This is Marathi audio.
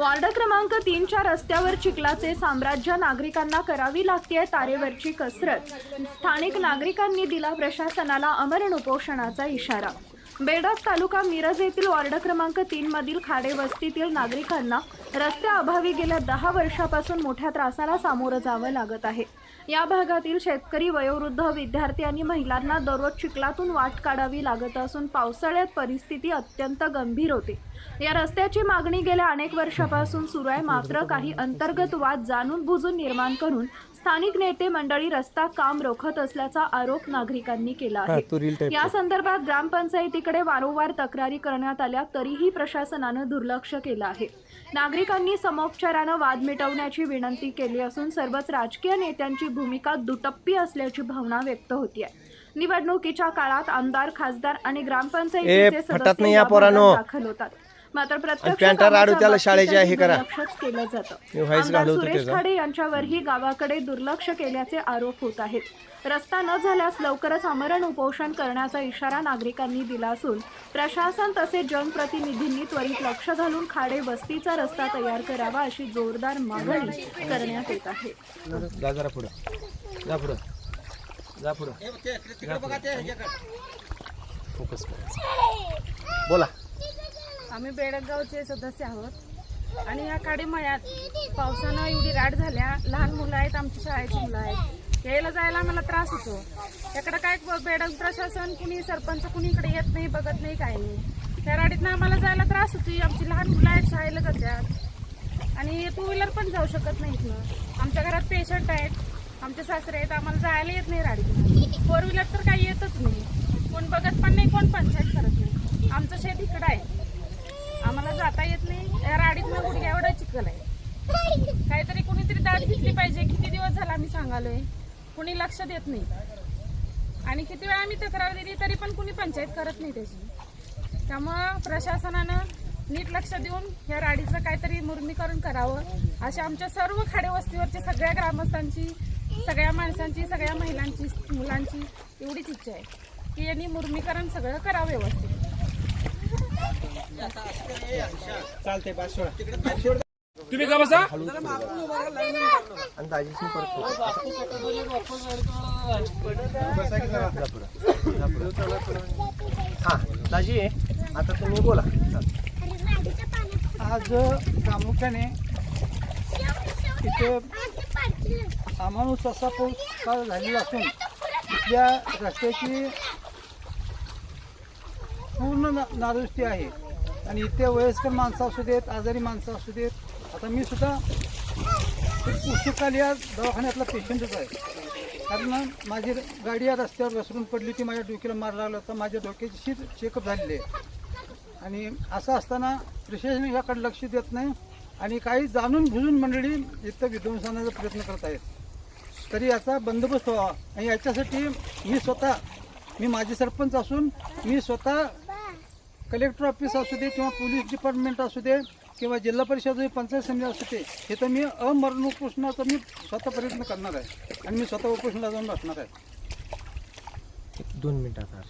वार्ड क्रमांक तीनच्या रस्त्यावर चिखलाचे साम्राज्य नागरिकांना करावी लागते तारेवरची कसरत. स्थानिक नागरिकांनी दिला प्रशासनाला अमरण उपोषणाचा इशारा. बेडक तालुका मिरज येथील वार्ड क्रमांक तीन मधील खाडे वस्तीतील नागरिकांना रस्त्याअभावी गेल्या दहा वर्षापासून मोठ्या त्रासाला सामोरं जावं लागत आहे. या भागातील शेतकरी वयोवृद्ध विद्यार्थी आणि महिलांना दररोज चिखलातून वाट काढावी लागत असून पावसाळ्यात परिस्थिती अत्यंत गंभीर होते. या रस्त्याची मागणी गेल्या अनेक वर्षापासून सुरू आहे. मात्र काही अंतर्गत वाद जाणून बुजून निर्माण करून स्थानिक नेते मंडळी रस्ता काम रोखत असल्याचा आरोप नागरिकांनी केला आहे. या संदर्भात ग्रामपंचायतीकडे वारंवार तक्रारी करण्यात आल्या तरीही प्रशासनानं दुर्लक्ष केलं आहे. नागरिकांनी समोपचारानं वाद मिटवण्याची विनंती केली असून सर्वच राजकीय नेत्यांची भूमिका दुटप्पी असल्याची भावना व्यक्त होती आहे निवडणुकीच्या काळात आमदार खासदार आणि ग्रामपंचायतीचे सदस्य दाखल होतात. मात्र प्रत्यक्ष राडू त्याला हे करा. केलं जातं. सुरेश. खाडे यांच्यावरही गावाकडे दुर्लक्ष केल्याचे आरोप होत आहेत. रस्ता न झाल्यास लवकरच आमरण उपोषण करण्याचा इशारा नागरिकांनी दिला असून प्रशासन तसेच जनप्रतिनिधींनी त्वरित लक्ष घालून खाडे वस्तीचा रस्ता तयार करावा अशी जोरदार मागणी करण्यात येत आहे. बोला. आम्ही बेडगावचे सदस्य आहोत. आणि या काडीमयात पावसानं एवढी राड झाल्या. लहान मुलं आहेत आमची शाळेची मुलं आहेत. यायला जायला मला त्रास होतो. त्याकडे काय ब- बेडग प्रशासन कुणी सरपंच कुणी इकडे येत नाही बघत नाही काय नाही. त्या राडीतनं आम्हाला जायला त्रास होती आमची लहान मुलं आहेत शाळेला जातात. आणि टू व्हीलर पण जाऊ शकत नाही इथनं. आमच्या घरात पेशंट आहेत. आमचे सासरे आहेत. आम्हाला जायला येत नाही राडीतनं. फोर व्हीलर तर काही येतच नाही. कोण बघत पण नाही कोण पंचायत करत नाही. आमचं शेत इकडं आहे. आम्हाला जाता येत नाही. या राडीतनं गुडघ्या एवढा चिखल आहे काहीतरी कुणीतरी दाद घेतली पाहिजे. किती दिवस झाला आम्ही सांगालोय. कुणी लक्ष देत नाही. आणि किती वेळा आम्ही तक्रार दिली तरी पण कुणी पंचायत करत नाही त्याची. त्यामुळं प्रशासनानं नीट लक्ष देऊन या राडीचं काहीतरी मुर्मीकरण करावं. अशा आमच्या सर्व खाडेवस्तीवरच्या सगळ्या ग्रामस्थांची सगळ्या माणसांची सगळ्या महिलांची मुलांची एवढीच इच्छा आहे की यांनी मुर्मीकरण सगळं करावं व्यवस्थित. चालते पाच सोळा. तुम्ही का बसा. हा दाजी आता तुम्ही बोला. आज प्रामुख्याने इथे अमानुष असा पाऊस काळ झालेला असून इथल्या रस्त्याची पूर्ण ना नादुरुस्ती आहे. आणि इथे वयस्कर माणसं असू देत आजारी माणसं असू देत आता मी सुद्धा पुस्तकाल या दवाखान्यातला पेशंटच आहे. कारण माझी गाडी या रस्त्यावर घसरून पडली ती माझ्या डोक्याला मार लागला होता माझ्या डोक्याची शीत चेकअप झालेली आहे. आणि असं असताना प्रशासन याकडे लक्ष देत नाही आणि काही जाणून बुजून मंडळी इथं विध्वंसनाचा प्रयत्न करत आहेत. तरी याचा बंदोबस्त व्हावा. आणि याच्यासाठी मी स्वतः मी माझे सरपंच असून मी स्वतः कलेक्टर ऑफिस असू दे किंवा पोलीस डिपार्टमेंट असू दे किंवा जिल्हा परिषद पंचायत समिती असू दे हे तर मी अमरण उपोषणाचा मी स्वतः प्रयत्न करणार आहे. आणि मी स्वतः उपोषणाला जाऊन बसणार आहे. दोन मिनिटाचा